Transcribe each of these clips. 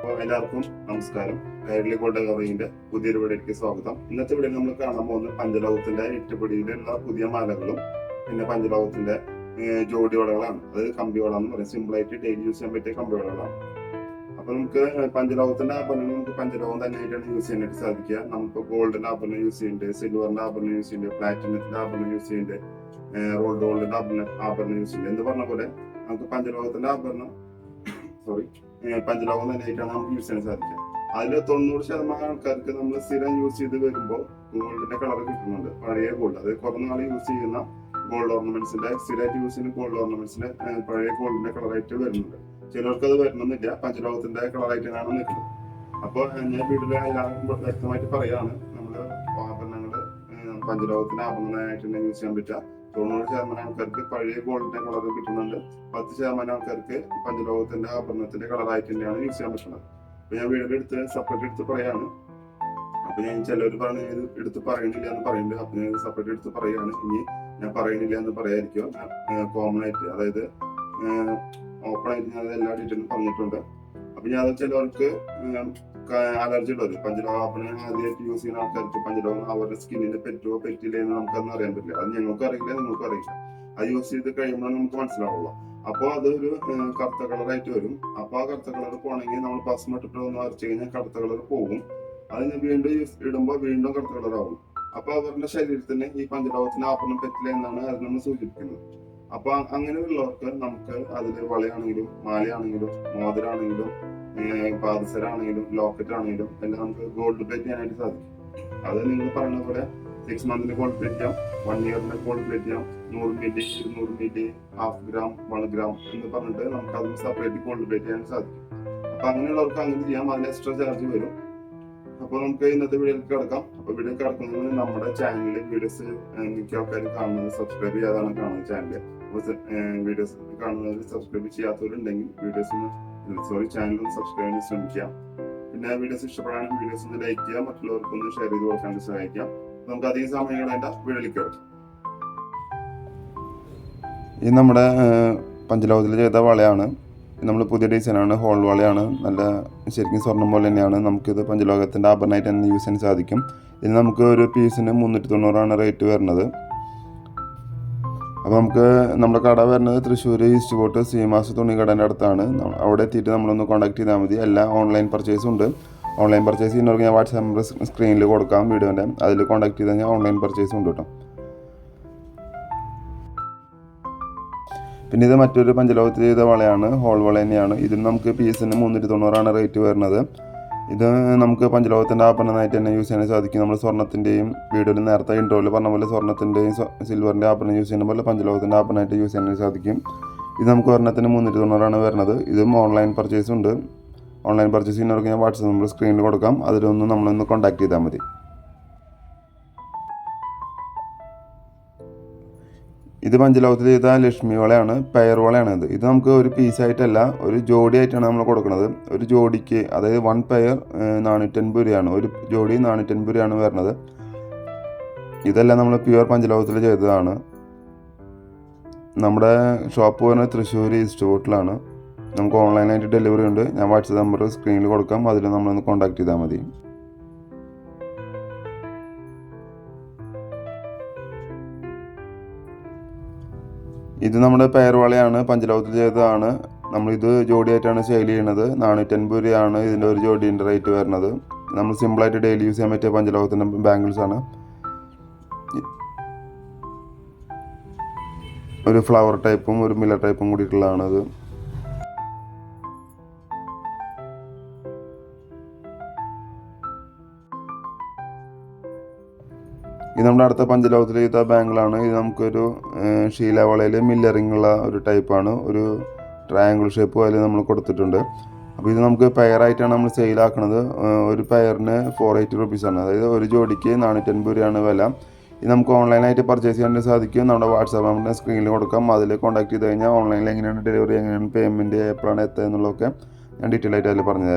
അപ്പോൾ എല്ലാവർക്കും നമസ്കാരം. കൈരളി ഗോൾഡ് കവറിങ്ങിന്റെ പുതിയൊരു വീഡിയോയ്ക്ക് സ്വാഗതം. ഇന്നത്തെ വീഡിയോയിൽ നമ്മൾ കാണാൻ പോകുന്നത് പഞ്ചലോകത്തിന്റെ എട്ടുപിടിയിലുള്ള പുതിയ മാലകളും പിന്നെ പഞ്ചലോകത്തിന്റെ ജോഡി വളകളാണ്. അത് എന്ന് പറയും. സിമ്പിളായിട്ട് ഡെയിലി യൂസ് ചെയ്യാൻ പറ്റിയ കമ്പി വളകളാണ്. അപ്പൊ നമുക്ക് പഞ്ചലോകത്തിന്റെ ആഭരണം നമുക്ക് പഞ്ചലോകം തന്നെയായിട്ടാണ് യൂസ് ചെയ്യാനായിട്ട് സാധിക്കുക. നമുക്ക് ഗോൾഡിന്റെ ആഭരണം യൂസ് ചെയ്യുന്നുണ്ട് സിൽവറിന്റെ ആഭരണം യൂസ് ചെയ്യുന്നുണ്ട് പ്ലാറ്റിനത്തിന്റെ ആഭരണം യൂസ് ചെയ്യുന്നുണ്ട് റോൾഡ് ഗോൾഡിന്റെ ആഭരണം ആഭരണം യൂസ് ചെയ്യുന്നുണ്ട്. എന്ന് പറഞ്ഞ പോലെ നമുക്ക് പഞ്ചലോകത്തിന്റെ ആഭരണം സോറി പഞ്ചലോകം തന്നെയായിട്ടാണ് നമുക്ക് യൂസ് ചെയ്യാൻ സാധിക്കുക. അതിൽ തൊണ്ണൂറ് ശതമാനം ആൾക്കാർക്ക് നമ്മൾ സ്ഥിരം യൂസ് ചെയ്ത് വരുമ്പോൾ ഗോൾഡിന്റെ കളർ കിട്ടുന്നുണ്ട്. പഴയ ഗോൾഡ് അത് കുറഞ്ഞ നാൾ യൂസ് ചെയ്യുന്ന ഗോൾഡ് ഓർണമെന്റ്സിന്റെ സ്ഥിരമായിട്ട് യൂസ് ചെയ്യുന്ന ഗോൾഡ് ഓർണമെന്റ്സിന് പഴയ ഗോൾഡിന്റെ കളറായിട്ട് വരുന്നുണ്ട്. ചിലർക്ക് അത് വരണമെന്നില്ല പഞ്ചലോകത്തിന്റെ കളറായിട്ടാണ് നിൽക്കുന്നത്. അപ്പോൾ ഞാൻ വീട്ടിലെ എല്ലാവർക്കും വ്യക്തമായിട്ട് പറയാണ് പഞ്ചലോകത്തിന്റെ ആഭരണമായിട്ട് യൂസ് ചെയ്യാൻ പറ്റുക. തൊണ്ണൂറ് ശതമാനം ആൾക്കാർക്ക് പഴയ ഗോൾഡിന്റെ കളർ കിട്ടുന്നുണ്ട്. പത്ത് ശതമാനം ആൾക്കാർക്ക് പഞ്ചലോകത്തിന്റെ ആഭരണത്തിന്റെ കളറായിട്ട് തന്നെയാണ് യൂസ് ചെയ്യാൻ പറ്റുന്നത്. അപ്പൊ ഞാൻ വീടിന്റെ എടുത്ത് സെപ്പറേറ്റ് എടുത്ത് പറയാണ്. അപ്പൊ ഞാൻ ചിലവർ പറഞ്ഞ എടുത്ത് പറയണില്ല എന്ന് പറയുന്നുണ്ട് അപ്പൊ ഞാൻ സെപ്പറേറ്റ് എടുത്ത് പറയാണ്. ഇനി ഞാൻ പറയണില്ല എന്ന് പറയാതിരിക്കും കോമൺ ആയിട്ട് അതായത് ഓപ്പൺ ആയിട്ട് ഞാൻ എല്ലാ ഡീറ്റെയിലും പറഞ്ഞിട്ടുണ്ട്. അപ്പൊ ഞാൻ ചിലവർക്ക് അലർജി ഉള്ളവർ പഞ്ചലോകം ആദ്യമായിട്ട് യൂസ് ചെയ്യുന്ന ആൾക്കാർക്ക് പഞ്ചലോകം അവരുടെ സ്കിന്നിന് പറ്റുമോ പറ്റില്ല എന്ന് നമുക്കൊന്നും അറിയാൻ പറ്റില്ല. അത് ഞങ്ങൾക്ക് അറിയില്ല നിങ്ങൾക്കും അറിയില്ല. അത് യൂസ് ചെയ്ത് കഴിയുമ്പോൾ നമുക്ക് മനസ്സിലാവുള്ളൂ. അപ്പോൾ അതൊരു കറുത്ത കളറായിട്ട് വരും. അപ്പോൾ ആ കറുത്ത കളർ പോകണമെങ്കിൽ നമ്മൾ പസ്മ ഇട്ടിട്ട് ഒന്ന് അരച്ചു കഴിഞ്ഞാൽ കറുത്ത കളർ പോകും അതിന് വീണ്ടും യൂസ് ഇടുമ്പോൾ വീണ്ടും കറുത്ത കളറാവും അപ്പോൾ അവരുടെ ശരീരത്തിന് ഈ പഞ്ചലോകത്തിന് ആഭരണം പറ്റില്ല എന്നാണ് അത് നമ്മൾ സൂചിപ്പിക്കുന്നത്. അപ്പൊ അങ്ങനെയുള്ളവർക്ക് നമുക്ക് അതിൽ വളയാണെങ്കിലും മാലയാണെങ്കിലും മോതിരാണെങ്കിലും പാദസരാണെങ്കിലും ലോക്കറ്റ് ആണെങ്കിലും എല്ലാം നമുക്ക് ഗോൾഡ് പ്ലേറ്റ് ചെയ്യാനായിട്ട് സാധിക്കും. അത് നിങ്ങൾ പറഞ്ഞ പോലെ സിക്സ് മന്തിന് ഗോൾഡ് പ്ലേറ്റ് ചെയ്യാം വൺ ഇയറിന് ഗോൾഡ് പ്ലേറ്റ് ചെയ്യാം നൂറ് മില്ലി ഇരുന്നൂറ് milli half gram one gram എന്ന് പറഞ്ഞിട്ട് നമുക്ക് അതിന് സെപ്പറേറ്റ് ഗോൾഡ് പ്ലേറ്റ് ചെയ്യാൻ സാധിക്കും. അപ്പൊ അങ്ങനെയുള്ളവർക്ക് അങ്ങനെ ചെയ്യാം അതിന് എക്സ്ട്രാ ചാർജ് വരും. അപ്പൊ നമുക്ക് ഇന്നത്തെ വീഡിയോയിലേക്ക് കിടക്കാം. അപ്പൊ വീഡിയോ കിടക്കുന്നതിന് നമ്മുടെ ചാനലിൽ വീഡിയോസ് മിക്ക ആൾക്കാർ കാണുന്നത് സബ്സ്ക്രൈബ് ചെയ്യാതാണ് കാണുന്നത് ചാനൽ വീഡിയോസ് കാണുന്നവർ സബ്സ്ക്രൈബ് ചെയ്യാത്തവരുണ്ടെങ്കിൽ വീഡിയോസ് സോറി ഒന്ന് സബ്സ്ക്രൈബ് ചെയ്യാൻ ശ്രമിക്കാം പിന്നെ വീഡിയോസ് ഇഷ്ടപ്പെടാനും വീഡിയോസ് ഒന്ന് ലൈക്ക് ചെയ്യാം മറ്റുള്ളവർക്ക് ഒന്ന് ഷെയർ ചെയ്ത് കൊടുക്കാൻ സഹായിക്കാം നമുക്ക് അധികം സമയം കളയേണ്ട വീഡിയോയിലേക്ക് ഈ നമ്മുടെ പഞ്ചലോകത്തിൽ ചെയ്ത വളയാണ് നമ്മൾ പുതിയ ഡിസൈനാണ് ഹോൾ വളയാണ്. നല്ല ശരിക്കും സ്വർണം പോലെ തന്നെയാണ്. നമുക്കിത് പഞ്ചലോകത്തിന്റെ ആഭരണമായിട്ട് തന്നെ യൂസ് ചെയ്യാൻ സാധിക്കും. ഇത് നമുക്ക് ഒരു പീസിന് മുന്നൂറ്റി തൊണ്ണൂറാണ് റേറ്റ് വരുന്നത്. അപ്പോൾ നമുക്ക് നമ്മുടെ കട വരുന്നത് തൃശ്ശൂർ ഈസ്റ്റ് കോട്ട് സീമാസ് തുണിക്കടേന്റെ അടുത്താണ്. അവിടെ എത്തിയിട്ട് നമ്മളൊന്ന് കോൺടാക്ട് ചെയ്താൽ മതി. എല്ലാ ഓൺലൈൻ പർച്ചേസും ഉണ്ട്. ഓൺലൈൻ പർച്ചേസ് ചെയ്യുന്നവർക്ക് ഞാൻ വാട്സാപ്പ് നമ്പർ സ്ക്രീനിൽ കൊടുക്കാം വീഡിയോന്റെ അതിൽ കോൺടാക്ട് ചെയ്താൽ കഴിഞ്ഞാൽ ഓൺലൈൻ പർച്ചേസും ഉണ്ട് കേട്ടോ പിന്നെ ഇത് മറ്റൊരു പഞ്ചലോകത്തിൽ ചെയ്ത വളയാണ്. ഹോൾ വള തന്നെയാണ്. ഇതിന് നമുക്ക് പീസിന് മുന്നൂറ്റി തൊണ്ണൂറാണ് റേറ്റ് വരുന്നത്. ഇത് നമുക്ക് പഞ്ചലോകത്തിന്റെ ആഭരണമായിട്ട് തന്നെ യൂസ് ചെയ്യാൻ സാധിക്കും. നമ്മൾ സ്വർണത്തിന്റെയും വീഡിയോയിൽ നേരത്തെ ഇൻട്രോയിൽ പറഞ്ഞ പോലെ സ്വർണത്തിന്റെയും സിൽവറിന്റെ ആഭരണം യൂസ് ചെയ്യുന്ന പോലെ പഞ്ചലോകത്തിന്റെ ആഭരണമായിട്ട് യൂസ് ചെയ്യാൻ സാധിക്കും. ഇത് നമുക്ക് ഒരെണ്ണത്തിന് മുന്നൂറ്റി തൊണ്ണൂറാണ് വരുന്നത്. ഇതും ഓൺലൈൻ പർച്ചേസ് ഉണ്ട്. ഓൺലൈൻ പർച്ചേസ് ചെയ്യുന്നവർക്ക് ഞാൻ വാട്സപ്പ് നമ്പർ സ്ക്രീനിൽ കൊടുക്കാം. അതിലൊന്ന് നമ്മളൊന്ന് കോൺടാക്ട് ചെയ്താൽ മതി. ഇത് പഞ്ചലോകത്തിൽ ചെയ്ത ലക്ഷ്മി വളയാണ് പയർ വളയാണ് ഇത്. ഇത് നമുക്ക് ഒരു പീസായിട്ടല്ല ഒരു ജോഡി ആയിട്ടാണ് നമ്മൾ കൊടുക്കുന്നത്. ഒരു ജോഡിക്ക് അതായത് വൺ പയർ നാനൂറ്റൻപത് രൂപയാണ്. ഒരു ജോഡി നാനൂറ്റൻപത് രൂപയാണ് വരുന്നത്. ഇതെല്ലാം നമ്മൾ പ്യുവർ പഞ്ചലോകത്തിൽ ചെയ്തതാണ്. നമ്മുടെ ഷോപ്പ് വരുന്നത് തൃശ്ശൂർ ഈസ്റ്റ് ഹോട്ടലാണ്. നമുക്ക് ഓൺലൈനായിട്ട് ഡെലിവറി ഉണ്ട്. ഞാൻ വാട്സപ്പ് നമ്പർ സ്ക്രീനിൽ കൊടുക്കാം. അതിൽ നമ്മളൊന്ന് കോൺടാക്ട് ചെയ്താൽ മതി. ഇത് നമ്മുടെ പേർവാളയാണ് പഞ്ചലോകത്തിൽ ചെയ്തതാണ്. നമ്മളിത് ജോഡിയായിട്ടാണ് സെയിൽ ചെയ്യുന്നത്. നാനൂറ്റൻപത് രൂപയാണ് ഇതിന്റെ ഒരു ജോഡീന്റെ റേറ്റ് വരുന്നത്. നമ്മൾ സിമ്പിളായിട്ട് ഡെയിലി യൂസ് ചെയ്യാൻ പറ്റിയ പഞ്ചലോകത്തിന്റെ ബാംഗിൾസാണ് ഒരു ഫ്ലവർ ടൈപ്പും ഒരു മില്ലർ ടൈപ്പും കൂടിയിട്ടുള്ളതാണ് ഇത് നമ്മുടെ അടുത്ത പഞ്ചലോകത്തിൽ ചെയ്ത ബാങ്കിളാണ്. ഇത് നമുക്കൊരു ശീലവളയിൽ മില്ലറിംഗ് ഉള്ള ഒരു ടൈപ്പാണ്. ഒരു ട്രയാങ്കിൾ ഷേപ്പ് അതിൽ നമ്മൾ കൊടുത്തിട്ടുണ്ട്. അപ്പോൾ ഇത് നമുക്ക് പെയറായിട്ടാണ് നമ്മൾ സെയിലാക്കുന്നത് ഒരു പെയറിന് ഫോർ എയ്റ്റി റുപ്പീസാണ് അതായത് ഒരു ജോഡിക്ക് നാനൂറ്റൻപത് രൂപയാണ് വില. ഇത് നമുക്ക് ഓൺലൈനായിട്ട് പർച്ചേസ് ചെയ്യാൻ സാധിക്കും. നമ്മുടെ വാട്സാപ്പ് നമ്പറിന്റെ സ്ക്രീനിൽ കൊടുക്കാം. അതിൽ കോൺടാക്ട് ചെയ്ത് കഴിഞ്ഞാൽ ഓൺലൈനിൽ എങ്ങനെയാണ് ഡെലിവറി എങ്ങനെയാണ് പേയ്മെന്റ് എപ്പോഴാണ് എത്തുക എന്നുള്ളതൊക്കെ ഞാൻ ഡീറ്റെയിൽ ആയിട്ട് അതിൽ പറഞ്ഞു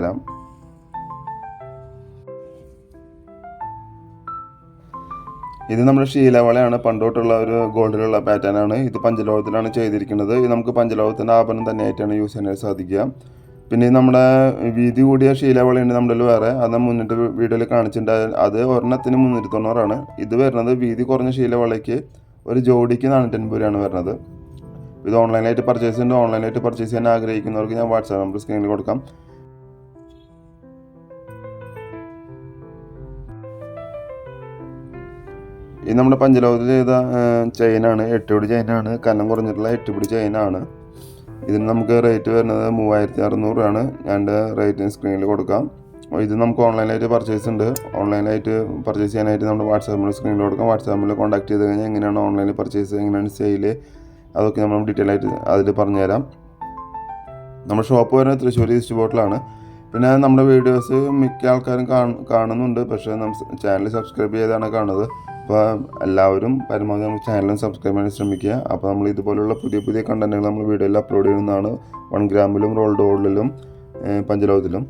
ഇത് നമ്മുടെ ശീലവളയാണ്. പണ്ടോട്ടുള്ള ഒരു ഗോൾഡിലുള്ള പാറ്റേൺ ആണ്. ഇത് പഞ്ചലോഹത്തിലാണ് ചെയ്തിരിക്കുന്നത്. ഇത് നമുക്ക് പഞ്ചലോകത്തിന്റെ ആഭരണം തന്നെയായിട്ടാണ് യൂസ് ചെയ്യാൻ സാധിക്കുക. പിന്നെ നമ്മുടെ വീതി കൂടിയ ശീലവളയുണ്ട് നമ്മുടെ വേറെ അത് മുന്നിട്ട് വീഡിയോയിൽ കാണിച്ചിട്ടുണ്ട്. അത് ഒരെണ്ണത്തിന് മുന്നൂറ്റി തൊണ്ണൂറാണ് ഇത് വരുന്നത് വീതി കുറഞ്ഞ ശീലവളയ്ക്ക് ഒരു ജോഡിക്ക് നാനൂറ്റൻപത് രൂപയാണ് വരുന്നത്. ഇത് ഓൺലൈനായിട്ട് പർച്ചേസ് ഉണ്ട് ഓൺലൈനായിട്ട് പർച്ചേസ് ചെയ്യാൻ ആഗ്രഹിക്കുന്നവർക്ക് ഞാൻ വാട്സാപ്പ് നമ്പർ സ്ക്രീനിൽ കൊടുക്കാം. ഇത് നമ്മുടെ പഞ്ചലോകത്തിൽ ചെയ്ത ചെയിനാണ് എട്ടുപിടി ചെയിനാണ് കനം കുറഞ്ഞിട്ടുള്ള എട്ടുപിടി ചെയിനാണ്. ഇതിന് നമുക്ക് റേറ്റ് വരുന്നത് മൂവായിരത്തി അറുന്നൂറാണ് ഞാൻ റേറ്റ് സ്ക്രീനിൽ കൊടുക്കാം. ഇത് നമുക്ക് ഓൺലൈനായിട്ട് പർച്ചേസ് ഉണ്ട്. ഓൺലൈനായിട്ട് പർച്ചേസ് ചെയ്യാനായിട്ട് നമ്മുടെ വാട്സാപ്പിൽ സ്ക്രീനിൽ കൊടുക്കാം. വാട്സാപ്പിൽ കോൺടാക്ട് ചെയ്ത് കഴിഞ്ഞാൽ എങ്ങനെയാണ് ഓൺലൈനിൽ പർച്ചേസ് എങ്ങനെയാണ് സെയിൽ അതൊക്കെ നമ്മൾ ഡീറ്റെയിൽ ആയിട്ട് അതിൽ പറഞ്ഞുതരാം. നമ്മുടെ ഷോപ്പ് വരുന്നത് തൃശ്ശൂർ ഈസ്റ്റ് ബോട്ടിലാണ് പിന്നെ നമ്മുടെ വീഡിയോസ് മിക്ക ആൾക്കാരും കാണുന്നുണ്ട്. പക്ഷേ നമ്മൾ ചാനൽ സബ്സ്ക്രൈബ് ചെയ്താണ് കാണുന്നത്. അപ്പോൾ എല്ലാവരും പരമാവധി നമ്മൾ ചാനലും സബ്സ്ക്രൈബ് ചെയ്യാൻ ശ്രമിക്കുക. അപ്പോൾ നമ്മൾ ഇതുപോലുള്ള പുതിയ പുതിയ കണ്ടന്റുകൾ നമ്മൾ വീഡിയോയിൽ അപ്ലോഡ് ചെയ്യുന്നതാണ്. വൺ ഗ്രാമിലും റോൾഡ് ഗോൾഡിലും പഞ്ചലോകത്തിലും.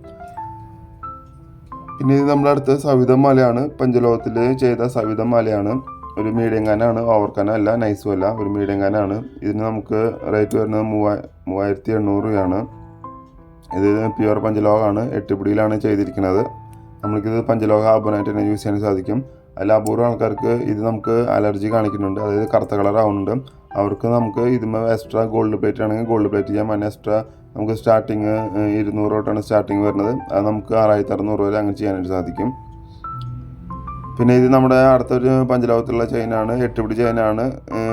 പിന്നെ ഇത് നമ്മുടെ സവിതം മാലയാണ്. പഞ്ചലോകത്തിൽ ചെയ്ത സവിത മലയാണ്. ഒരു മീഡിയം കാനാണ് ഓവർ കാനല്ല നൈസും അല്ല. ഒരു മീഡിയം കാനാണ് ഇതിന് നമുക്ക് റേറ്റ് വരുന്നത് മൂവാ മൂവായിരത്തി എണ്ണൂറ് രൂപയാണ്. ഇത് പ്യുവർ പഞ്ചലോകമാണ്. എട്ട് പിടിയിലാണ് ചെയ്തിരിക്കുന്നത്. നമുക്കിത് പഞ്ചലോക ആപ്പനായിട്ട് തന്നെ യൂസ് ചെയ്യാൻ സാധിക്കും. അതിൽ അപൂർവം ആൾക്കാർക്ക് ഇത് നമുക്ക് അലർജി കാണിക്കുന്നുണ്ട്. അതായത് കറുത്ത കളർ ആവുന്നുണ്ട്. അവർക്ക് നമുക്ക് ഇതുമേ എക്സ്ട്രാ ഗോൾഡ് പ്ലേറ്റ് ആണെങ്കിൽ ഗോൾഡ് പ്ലേറ്റ് ചെയ്യാം. അതിന് എക്സ്ട്രാ നമുക്ക് സ്റ്റാർട്ടിങ് ഇരുന്നൂറ് തൊട്ടാണ് സ്റ്റാർട്ടിങ് വരുന്നത്. അത് നമുക്ക് ആറായിരത്തി അറുന്നൂറ് വരെ അങ്ങനെ ചെയ്യാനായിട്ട് സാധിക്കും. പിന്നെ ഇത് നമ്മുടെ അടുത്തൊരു പഞ്ചലോകത്തുള്ള ചെയിനാണ് എട്ടുപിടി ചെയിനാണ്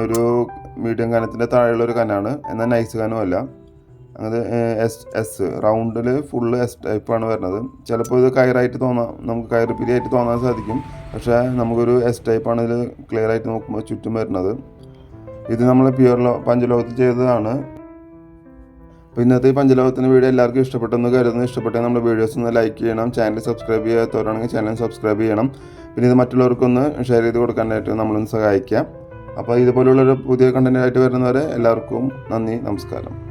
ഒരു മീഡിയം കനത്തിന്റെ താഴെയുള്ള ഒരു കനാണ് എന്നാൽ നൈസ് കനവും അല്ല അത് എസ് എസ് റൗണ്ടിൽ ഫുള്ള് എസ് ടൈപ്പാണ് വരുന്നത്. ചിലപ്പോൾ ഇത് കയറായിട്ട് തോന്നാം നമുക്ക് കയർ പിരിയായിട്ട് തോന്നാൻ സാധിക്കും. പക്ഷേ നമുക്കൊരു എസ് ടൈപ്പാണ് ഇതിൽ ക്ലിയർ ആയിട്ട് നോക്കുമ്പോൾ ചുറ്റും വരുന്നത്. ഇത് നമ്മൾ പ്യുവർ ലോ പഞ്ചലോകത്ത് ചെയ്തതാണ്. അപ്പോൾ ഇന്നത്തെ ഈ പഞ്ചലോകത്തിന് വീഡിയോ എല്ലാവർക്കും ഇഷ്ടപ്പെട്ടെന്ന് കരുതുന്നു. ഇഷ്ടപ്പെട്ടെങ്കിൽ നമ്മുടെ വീഡിയോസ് ഒന്ന് ലൈക്ക് ചെയ്യണം ചാനൽ സബ്സ്ക്രൈബ് ചെയ്യാത്തവരാണെങ്കിൽ ചാനൽ സബ്സ്ക്രൈബ് ചെയ്യണം. പിന്നെ ഇത് മറ്റുള്ളവർക്കൊന്ന് ഷെയർ ചെയ്ത് കൊടുക്കാനായിട്ട് നമ്മളൊന്ന് സഹായിക്കാം. അപ്പോൾ ഇതുപോലുള്ളൊരു പുതിയ കണ്ടന്റായിട്ട് വരുന്നവരെ എല്ലാവർക്കും നന്ദി നമസ്കാരം.